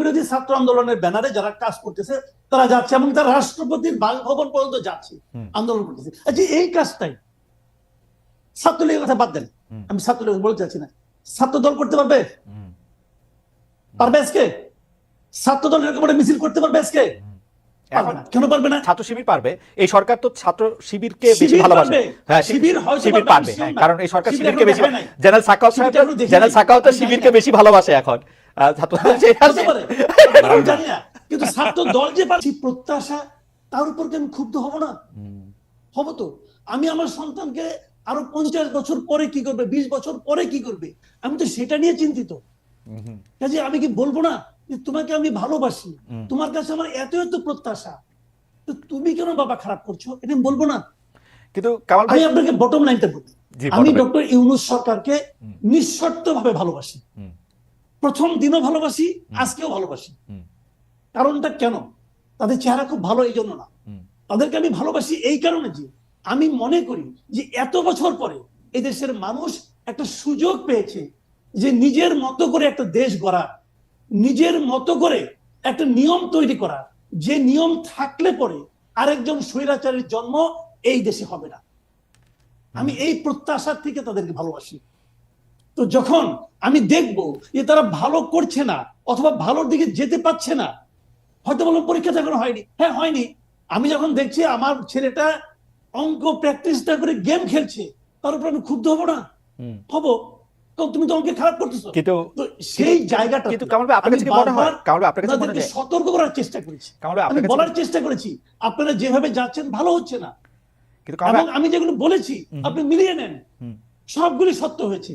বিরোধী ছাত্র আন্দোলনের ব্যানারে যারা কাজ করতেছে তারা যাচ্ছে এবং তারা রাষ্ট্রপতির বাসভবন পর্যন্ত যাচ্ছে আন্দোলন করতেছে। আচ্ছা এই কাজটাই। ছাত্রলীগের কথা বাদ দেন। আমি ছাত্রলীগ বলতে চাচ্ছি না। ছাত্র দল করতে পারবে? পারবে আজকে? ছাত্র দল এরকম একটা মিছিল করতে পারবে আজকে? কেন পারবে না? ছাত্র শিবির পারবে। এই সরকার তো ছাত্র শিবিরকে বেশি ভালোবাসে। হ্যাঁ শিবির শিবির পারবে, হ্যাঁ। কারণ এই সরকার শিবির শিবিরকে বেশি জেনারেল সাকাউত সাহেব জেনারেল। সাকাউত শিবিরকে বেশি ভালোবাসে এখন। ছাত্র আমি জানি না। কিন্তু ছাত্র দল যে পারছি প্রত্যাশা তার উপর কি আমি ক্ষুব্ধ হব না? হব তো। আমি আমার সন্তানকে আরও পঞ্চাশ বছর পরে কি করবে বিশ বছর পরে কি করবে? আমি তো সেটা নিয়ে চিন্তিত। কাজে আমি কি বলব না যে তোমাকে আমি ভালোবাসি? তোমার কাছে আমার এত এত প্রত্যাশা। তো তুমি কেন বাবা খারাপ করছ? এটা আমি বলব না। কিন্তু কামাল ভাই আমি আপনাকে বটম লাইনটা বলি। আমি ডক্টর ইউনুস সরকারকে। নিঃশর্ত ভাবে ভালোবাসি। প্রথম দিনও ভালোবাসি আজকেও ভালোবাসি। কারণটা কেন? তাদের চেহারা খুব ভালো এই জন্য না। তাদেরকে আমি ভালোবাসি এই কারণে যে আমি মনে করি যে এত বছর পরে এই দেশের মানুষ একটা সুযোগ পেয়েছে যে নিজের মতো করে একটা দেশ গড়া নিজের মতো করে একটা নিয়ম তৈরি করা। যে নিয়ম থাকলে পরে আরেকজন স্বৈরাচারের জন্ম এই দেশে হবে না। আমি এই প্রত্যাশার থেকে তাদেরকে ভালোবাসি। তো যখন আমি দেখব যে তারা ভালো করছে না অথবা ভালোর দিকে যেতে পারছে না হয়তো বললাম পরীক্ষা এখনও হয়নি। হ্যাঁ হয়নি। আমি যখন দেখছি আমার ছেলেটা অঙ্ক প্র্যাকটিস না করে গেম খেলছে তার উপর আমি ক্ষুব্ধ হব না। হব? তুমি তো অঙ্কে খারাপ করতেছো। কিন্তু সেই জায়গাটা কিন্তু কামাল ভাই আপনার কাছে মনে হয়? কামাল ভাই আপনার কাছে মনে হয় সতর্ক করার চেষ্টা করেছি। কামাল আমি বলার চেষ্টা করেছি আপনারা যেভাবে যাচ্ছেন ভালো হচ্ছে না। কিন্তু আমি যেগুলো বলেছি আপনি মিলিয়ে নেন। সবগুলি সত্য হয়েছে।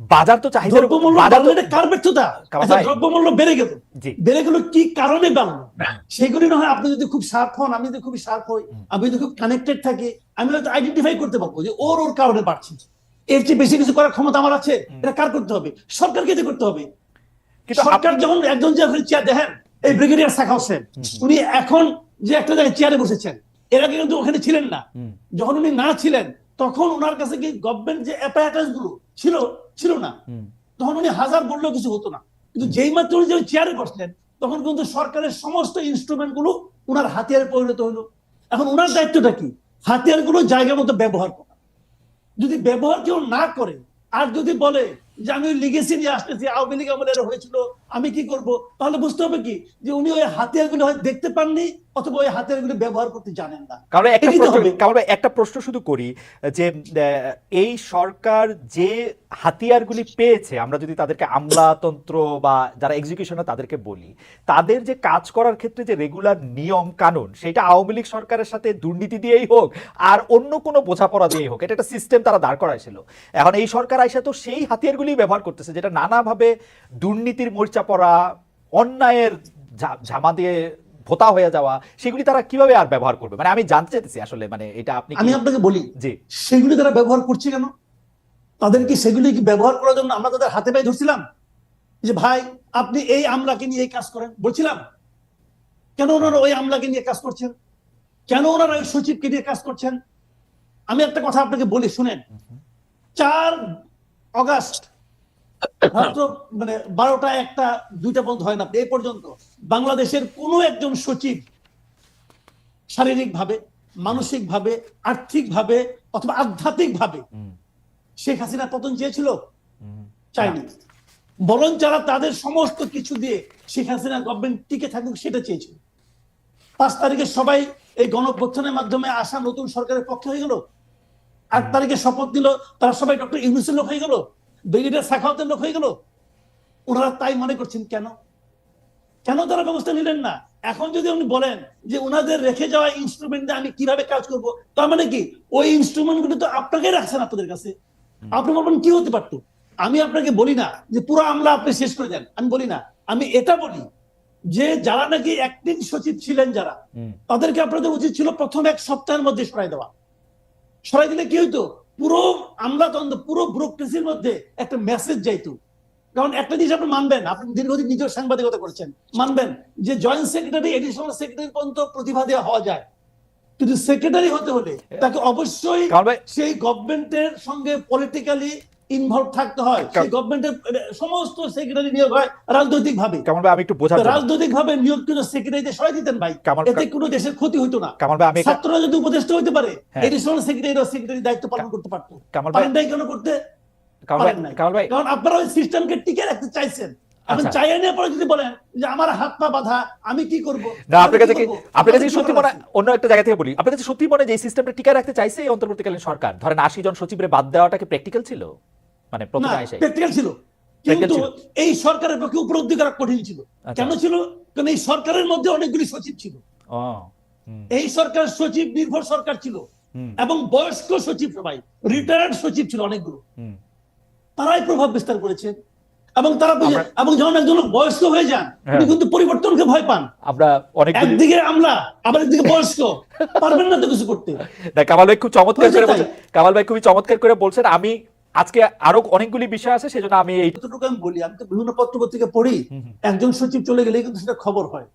বাজার তো দ্রব্যমূল্য বাজার কার ব্যর্থতা? আচ্ছা দ্রব্যমূল্য বেড়ে গেল। বেড়ে গেল কি কারণে বাড়লো? সেগুলি না হয় আপনি যদি খুব শার্প হন আমি যদি শার্প হই আমি যদি খুব কানেক্টেড থাকি আমি হয়তো আইডেন্টিফাই করতে পারব যে ওর ওর কারণে বাড়ছে। এর চেয়ে বেশি কিছু করার ক্ষমতা আমার আছে? এটা কার করতে হবে? সরকারকে যে করতে হবে। সরকার যখন একজন যে চেয়ার দেখেন এই ব্রিগেডিয়ার শাখা হোসেন উনি এখন যে একটা জায়গায় চেয়ারে বসেছেন এর আগে কিন্তু ওখানে ছিলেন না। যখন উনি না ছিলেন তখন ওনার কাছে কি গভর্নমেন্ট যে অ্যাপারেটাসগুলো ছিল ছিল না। তখন উনি হাজার বললেও কিছু হতো না। কিন্তু যেই মাত্র উনি যখন চেয়ারে বসলেন তখন কিন্তু সরকারের সমস্ত ইনস্ট্রুমেন্টগুলো ওনার হাতিয়ারে পরিণত হলো। এখন ওনার দায়িত্বটা কি? হাতিয়ারগুলো জায়গা মতো ব্যবহার করা। যদি ব্যবহার কেউ না করে আর যদি বলে যে আমি লিগেসি নিয়ে আসতেছি আওয়ামী লীগ আমলে এটা হয়েছিল আমি কি করব? তাহলে বুঝতে হবে কি? যে উনি ওই হাতিয়ারগুলো দেখতে পাননি অথবা ওই হাতিয়ারগুলো ব্যবহার করতে জানেন না। কারণ একটা প্রশ্ন কারণ একটা প্রশ্ন শুধু করি যে এই সরকার যে হাতিয়ারগুলি পেয়েছে আমরা যদি তাদেরকে আমলাতন্ত্র বা যারা এক্সিকিউশনে তাদেরকে বলি তাদের যে কাজ করার ক্ষেত্রে যে রেগুলার নিয়ম কানুন সেটা আওয়ামী লীগ সরকারের সাথে দুর্নীতি দিয়েই হোক আর অন্য কোনো বোঝাপড়া দিয়েই হোক এটা একটা সিস্টেম তারা দাঁড় করাইছিল। এখন এই সরকার আইসা তো সেই হাতিয়ারগুলি ব্যবহার করতেছে যেটা নানাভাবে দুর্নীতির মোর্চা পড়া অন্যায়ের ঝামা দিয়ে ভোতা হয়ে যাওয়া সেগুলি তারা কীভাবে আর ব্যবহার করবে? মানে আমি জানতে চাইতেছি আসলে মানে এটা আপনি আমি আপনাকে বলি জি। সেগুলি তারা ব্যবহার করছে কেন? তাদের কি সেগুলি কি ব্যবহার করার জন্য আমরা তাদের হাতে পায়ে ধরছিলাম? যে ভাই আপনি এই আমলাকে নিয়ে এই কাজ করেন বলছিলাম। কেন ওনারা ওই আমলাকে নিয়ে কাজ করছেন? কেন ওনারা ওই সচিবকে নিয়ে কাজ করছেন? আমি একটা কথা আপনাকে বলি শুনেন। চার অগাস্ট মানে বারোটা একটা দুইটা পর্যন্ত হয় না এই পর্যন্ত। বাংলাদেশের কোনো একজন সচিব শারীরিকভাবে মানসিকভাবে আর্থিকভাবে অথবা আধ্যাত্মিকভাবে শেখ হাসিনা পতন চেয়েছিল? চাইনি বরং যারা তাদের সমস্ত কিছু দিয়ে শেখ হাসিনা গভর্নমেন্ট টিকে থাকুক সেটা চেয়েছিল। পাঁচ তারিখে সবাই এই গণঅভ্যুত্থানের মাধ্যমে আসা নতুন সরকারের পক্ষে হয়ে গেল। আট তারিখে শপথ নিল তারা সবাই ডক্টর ইউনুসের লোক হয়ে গেল। ব্রিগেডিয়ার সাখাওয়াতের লোক হয়ে গেল। ওনারা তাই মনে করছেন কেন? কেন তারা ব্যবস্থা নিলেন না? এখন যদি আপনি বলেন যে ওনাদের রেখে যাওয়া ইনস্ট্রুমেন্ট দিয়ে আমি কীভাবে কাজ করব তার মানে কি? ওই ইনস্ট্রুমেন্টগুলো তো আপনাকে রাখছেন আপনাদের কাছে। আপনি বলবেন কি হতে পারতো? আমি আপনাকে বলি না যে পুরো আমলা আপনি শেষ করে দেন। আমি বলি না। আমি এটা বলি যে যারা নাকি একদিন সচিব ছিলেন যারা তাদেরকে আপনাদের উচিত ছিল প্রথম এক সপ্তাহের মধ্যে সরাই দেওয়া। সরাই দিলে কি হইতো? পুরো আমলা আমলাতন্ত্র পুরো ব্রোক্রেসির মধ্যে একটা মেসেজ যাইতো। কারণ একটা জিনিস আপনি মানবেন আপনি দীর্ঘদিন নিজের সাংবাদিকতা করেছেন মানবেন যে জয়েন্ট সেক্রেটারি এডিশনাল সেক্রেটারি পর্যন্ত প্রতিভা দেওয়া হওয়া যায়। কিন্তু সেক্রেটারি হতে হলে তাকে অবশ্যই সেই গভর্নমেন্টের সঙ্গে পলিটিক্যালি ইনভলভ থাকতে হয়। সেই গভর্নমেন্টের সমস্ত সেক্রেটারি নিয়োগ হয় রাজনৈতিক ভাবে কামাল ভাই আমি একটু জন্য- রাজনৈতিক ভাবে নিয়োগ কিন্তু সেক্রেটারিতে সরাই দিতেন ভাই। এতে কোনো দেশের ক্ষতি হইতো না। কামাল ভাই আমি ছাত্ররা যদি উপদেষ্টা হইতে পারে। এডিশনাল সেক্রেটারি সেক্রেটারি দায়িত্ব পালন করতে পারতো। কামাল ভাই কেন করতে? পারেন নাই। কারণ আপনারা ওই সিস্টেমকে টিকে রাখতে চাইছেন। এখন আচ্ছা। চাইয়া নিয়ে পরে যদি বলেন যে আমার হাত পা বাঁধা আমি কি করব? না আপনার কাছে কি আপনার কাছে সত্যি মনে অন্য একটা জায়গা থেকে বলি। আপনার কাছে সত্যি মনে যে সিস্টেমটা টিকে রাখতে চাইছে এই অন্তর্বর্তীকালীন সরকার? ধরেন আশি জন সচিবের বাদ দেওয়াটা কি প্র্যাকটিক্যাল ছিল? মানে প্রথমে প্র্যাকটিক্যাল ছিল। কিন্তু এই সরকারের পক্ষে উপলব্ধি করা কঠিন ছিল। আচ্ছা। কেন ছিল? কারণ এই সরকারের মধ্যে অনেকগুলি সচিব ছিল। এই সরকার সচিব নির্ভর সরকার ছিল। এবং বয়স্ক সচিব সবাই রিটায়ার্ড সচিব ছিল অনেকগুলো। তারাই প্রভাব বিস্তার করেছেন এবং তারা এবং যখন একজন লোক বয়স্ক হয়ে যান হ্যাঁ। উনি কিন্তু পরিবর্তনকে ভয় পান। আমরা অনেকগুলি একদিকে আমলা আবার একদিকে বয়স্ক। পারবেন না তো কিছু করতে। না কামাল ভাই খুব চমৎকার করে বলছেন কামাল ভাই খুবই চমৎকার করে বলছেন আমি আজকে আরও অনেকগুলি বিষয় আছে সেজন্য আমি এই যতটুকু আমি বলি আমি তো বিভিন্ন পত্র পত্রিকা পড়ি একজন সচিব চলে গেলে কিন্তু সেটা খবর হয়।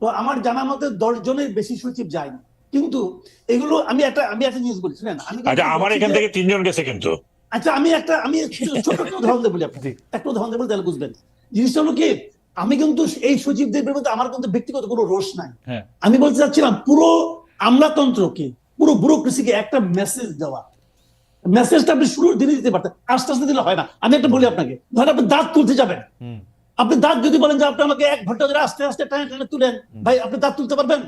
তো আমার জানা মতে দশ জনের বেশি সচিব যায়নি। কিন্তু এগুলো আমি একটা আমি একটা জিনিস বলি শুনেন আমি আচ্ছা আমার এখান থেকে তিনজন গেছে কিন্তু। আচ্ছা আমি একটা আমি ছোট একটা উদাহরণ দেবো বলি আপনাকে। একটা উদাহরণ দেবো তাহলে বুঝবেন। জিনিসটা হলো কি আমি কিন্তু এই সচিবদের বিরুদ্ধে আমার কিন্তু ব্যক্তিগত কোনো রোষ নাই। হ্যাঁ। আমি বলতে চাচ্ছিলাম পুরো আমলাতন্ত্রকে পুরো ব্যুরোক্রেসিকে একটা মেসেজ দেওয়া। মেসেজটা আপনি শুরুর দিনে দিতে পারতেন আস্তে আস্তে দিলে হয় না। আমি একটা বলি আপনাকে ধরেন আপনি দাঁত তুলতে যাবেন। আপনি দাঁত যদি বলেন যে আপনি আমাকে এক ঘণ্টা ধরে আস্তে আস্তে টানে টানে তুলেন ভাই আপনি দাঁত তুলতে পারবেন?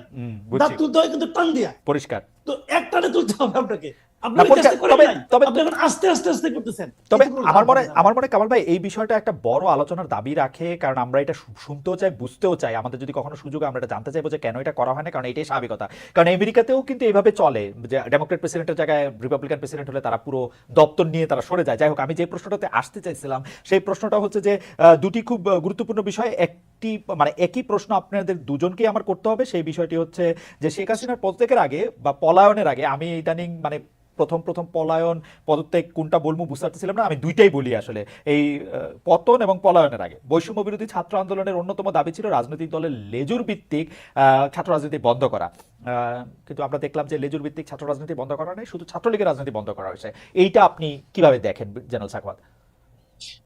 দাঁত তুলতে হয় কিন্তু টান দিয়া। পরিষ্কার। তো এক টানে তুলতে হবে আপনাকে। আপনি না, ওই পরিষ্কার- কাজটা করেন তবে- নাই। তবে- আপনি এখন আস্তে আস্তে আস্তে করতেছেন। তবে এতে কোনো আমার মনে আমার মনে কামাল ভাই এই বিষয়টা একটা বড় আলোচনার দাবি রাখে কারণ আমরা এটা শুনতেও চাই বুঝতেও চাই। আমাদের যদি কখনো সুযোগ আমরা এটা জানতে চাইব যে কেন এটা করা হয় না কারণ এটাই স্বাভাবিকতা। কারণ আমেরিকাতেও কিন্তু এইভাবে চলে যে ডেমোক্রেট প্রেসিডেন্টের জায়গায় রিপাবলিকান প্রেসিডেন্ট হলে তারা পুরো দপ্তর নিয়ে তারা সরে যায়। যাই হোক আমি যে প্রশ্নটাতে আসতে চাইছিলাম সেই প্রশ্নটা হচ্ছে যে দুটি খুব গুরুত্বপূর্ণ বিষয়। একটি মানে একই প্রশ্ন আপনাদের দুজনকেই আমার করতে হবে। সেই বিষয়টি হচ্ছে যে শেখ হাসিনার পদত্যাগের আগে বা পলায়নের আগে আমি ইদানিং মানে প্রথম প্রথম পলায়ন, পদত্যাগ কোনটা বলব বুঝতে পারতেছিলাম না, আমি দুইটাই বলি আসলে। এই পতন এবং পলায়নের আগে। বৈষম্য বিরোধী ছাত্র আন্দোলনের অন্যতম দাবি ছিল রাজনৈতিক দলের লেজুর ভিত্তিক ছাত্র রাজনীতি বন্ধ করা। কিন্তু আমরা দেখলাম যে লেজুর ভিত্তিক ছাত্র রাজনীতি বন্ধ করা নেই, শুধু ছাত্রলীগের রাজনীতি বন্ধ করা হয়েছে। এইটা আপনি কীভাবে দেখেন জেনারেল সাকওয়াত?